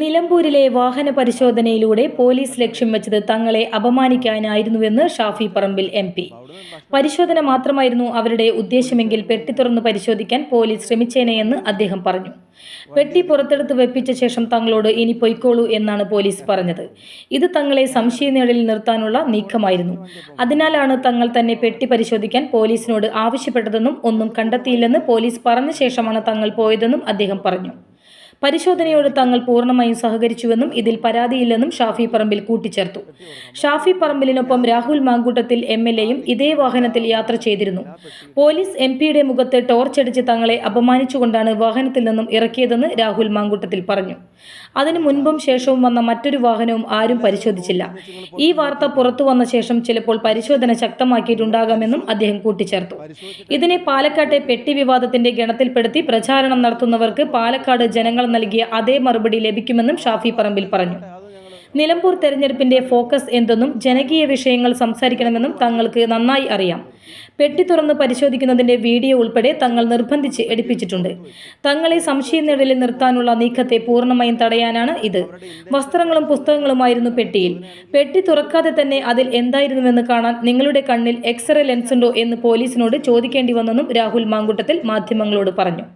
നിലമ്പൂരിലെ വാഹന പരിശോധനയിലൂടെ പോലീസ് ലക്ഷ്യം വെച്ചത് തങ്ങളെ അപമാനിക്കാനായിരുന്നുവെന്ന് ഷാഫി പറമ്പിൽ എം പി. പരിശോധന മാത്രമായിരുന്നു അവരുടെ ഉദ്ദേശമെങ്കിൽ പെട്ടി തുറന്ന് പരിശോധിക്കാൻ പോലീസ് ശ്രമിച്ചേനെയെന്ന് അദ്ദേഹം പറഞ്ഞു. പെട്ടി പുറത്തെടുത്ത് വെപ്പിച്ച ശേഷം തങ്ങളോട് ഇനി പൊയ്ക്കോളൂ എന്നാണ് പോലീസ് പറഞ്ഞത്. ഇത് തങ്ങളെ സംശയനിഴലിൽ നിർത്താനുള്ള നീക്കമായിരുന്നു. അതിനാലാണ് തങ്ങൾ തന്നെ പെട്ടി പരിശോധിക്കാൻ പോലീസിനോട് ആവശ്യപ്പെട്ടതെന്നും ഒന്നും കണ്ടെത്തിയില്ലെന്ന് പോലീസ് പറഞ്ഞ ശേഷമാണ് തങ്ങൾ പോയതെന്നും അദ്ദേഹം പറഞ്ഞു. പരിശോധനയോട് തങ്ങൾ പൂർണമായും സഹകരിച്ചുവെന്നും ഇതിൽ പരാതിയില്ലെന്നും ഷാഫി പറമ്പിൽ കൂട്ടിച്ചേർത്തു. ഷാഫി പറമ്പിലിനൊപ്പം രാഹുൽ മാങ്കൂട്ടത്തിൽ എം എൽ എയും ഇതേ വാഹനത്തിൽ യാത്ര ചെയ്തിരുന്നു. പോലീസ് എം പിയുടെ മുഖത്ത് ടോർച്ചടിച്ച് തങ്ങളെ അപമാനിച്ചുകൊണ്ടാണ് വാഹനത്തിൽ നിന്നും ഇറക്കിയതെന്ന് രാഹുൽ മാങ്കൂട്ടത്തിൽ പറഞ്ഞു. അതിനു മുൻപും ശേഷവും വന്ന മറ്റൊരു വാഹനവും ആരും പരിശോധിച്ചില്ല. ഈ വാർത്ത പുറത്തു വന്ന ശേഷം ചിലപ്പോൾ പരിശോധന ശക്തമാക്കിയിട്ടുണ്ടാകാമെന്നും അദ്ദേഹം കൂട്ടിച്ചേർത്തു. ഇതിനെ പാലക്കാട്ടെ പെട്ടി വിവാദത്തിന്റെ ഗണത്തിൽപ്പെടുത്തി പ്രചാരണം നടത്തുന്നവർക്ക് പാലക്കാട് ജനങ്ങൾ നൽകിയ അതേ മറുപടി ലഭിക്കുമെന്നും ഷാഫി പറമ്പിൽ പറഞ്ഞു. നിലമ്പൂർ തെരഞ്ഞെടുപ്പിന്റെ ഫോക്കസ് എന്തെന്നും ജനകീയ വിഷയങ്ങൾ സംസാരിക്കണമെന്നും തങ്ങൾക്ക് നന്നായി അറിയാം. പെട്ടി തുറന്ന് പരിശോധിക്കുന്നതിന്റെ വീഡിയോ ഉൾപ്പെടെ തങ്ങൾ നിർബന്ധിച്ച് എടുപ്പിച്ചിട്ടുണ്ട്. തങ്ങളെ സംശയനിഴലിൽ നിർത്താനുള്ള നീക്കത്തെ പൂർണമായും തടയാനാണ് ഇത്. വസ്ത്രങ്ങളും പുസ്തകങ്ങളുമായിരുന്നു പെട്ടിയിൽ. പെട്ടി തുറക്കാതെ തന്നെ അതിൽ എന്തായിരുന്നുവെന്ന് കാണാൻ നിങ്ങളുടെ കണ്ണിൽ എക്സ്റേ ലെൻസുണ്ടോ എന്ന് പോലീസിനോട് ചോദിക്കേണ്ടി വന്നെന്നും രാഹുൽ മാങ്കുട്ടത്തിൽ മാധ്യമങ്ങളോട് പറഞ്ഞു.